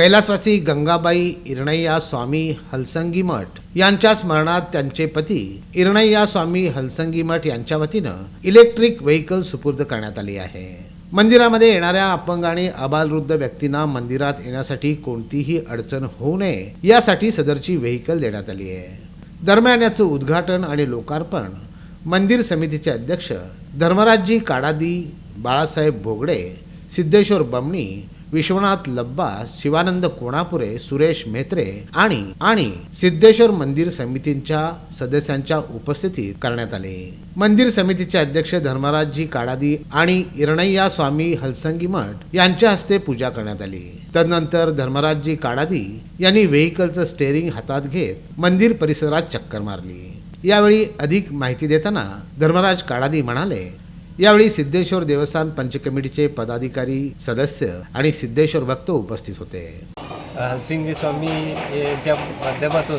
कैलासवासी गंगाबाई इरणय्या स्वामी हलसंगी मठ यांच्या स्मरणात त्यांचे पती इरणय्या स्वामी हलसंगी मठ यांच्या वतीनं इलेक्ट्रिक व्हेकल सुपूर्द करण्यात आली आहे. मंदिरामध्ये येणाऱ्या अपंग आणि अबालवृद्ध व्यक्तींना मंदिरात येण्यासाठी कोणतीही अडचण होऊ नये यासाठी सदरची व्हेकल देण्यात आली आहे. दरम्यान याचं उद्घाटन आणि लोकार्पण मंदिर समितीचे अध्यक्ष धर्मराजजी काडादी बाळासाहेब भोगडे सिद्धेश्वर बमणी विश्वनाथ लब्बा शिवानंद कोणापुरे सुरेश म्हेत्रे आणि आणि सिद्धेश्वर मंदिर समितींच्या सदस्यांच्या उपस्थितीत करण्यात आले. मंदिर समितीचे अध्यक्ष धर्मराजजी काडादी आणि इरणय्या स्वामी हलसंगी मठ यांच्या हस्ते पूजा करण्यात आली. तदनंतर धर्मराजजी काडादी यांनी व्हेकलचं स्टेअरिंग हातात घेत मंदिर परिसरात चक्कर मारली. यावेळी अधिक माहिती देताना धर्मराज काडादी म्हणाले यावेळी सिद्धेश्वर देवस्थान पंचकमिटीचे पदाधिकारी सदस्य आणि सिद्धेश्वर भक्त उपस्थित होते. हलसिंगी स्वामी यांच्या माध्यमातून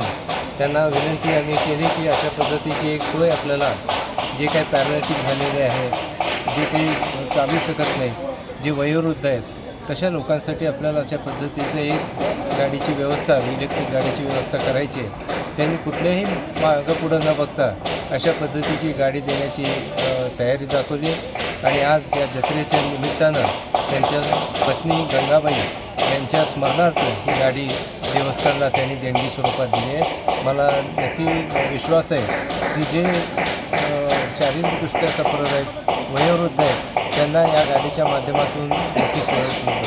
त्यांना विनंती आम्ही केली की अशा पद्धतीची एक सोय आपल्याला जे काही पॅरालिटिक झालेले आहे जे काही चालू शकत नाही जे वयोवृद्ध आहेत तशा लोकांसाठी आपल्याला अशा पद्धतीचं एक गाडीची व्यवस्था इलेक्ट्रिक गाडीची व्यवस्था करायची आहे. त्यांनी कुठल्याही मागं पुढं न बघता अशा पद्धतीची गाडी देण्याची तयारी दाखवली. आणि आज या जत्रेच्या निमित्तानं त्यांच्या पत्नी गंगाबाई यांच्या स्मरणार्थ ही गाडी देवस्थानला त्यांनी देणगी स्वरूपात दिली आहे. मला नक्की विश्वास आहे की जे शारीरिकदृष्ट्या सफर आहेत वयोवृद्ध आहेत त्यांना या गाडीच्या माध्यमातून नक्की सोय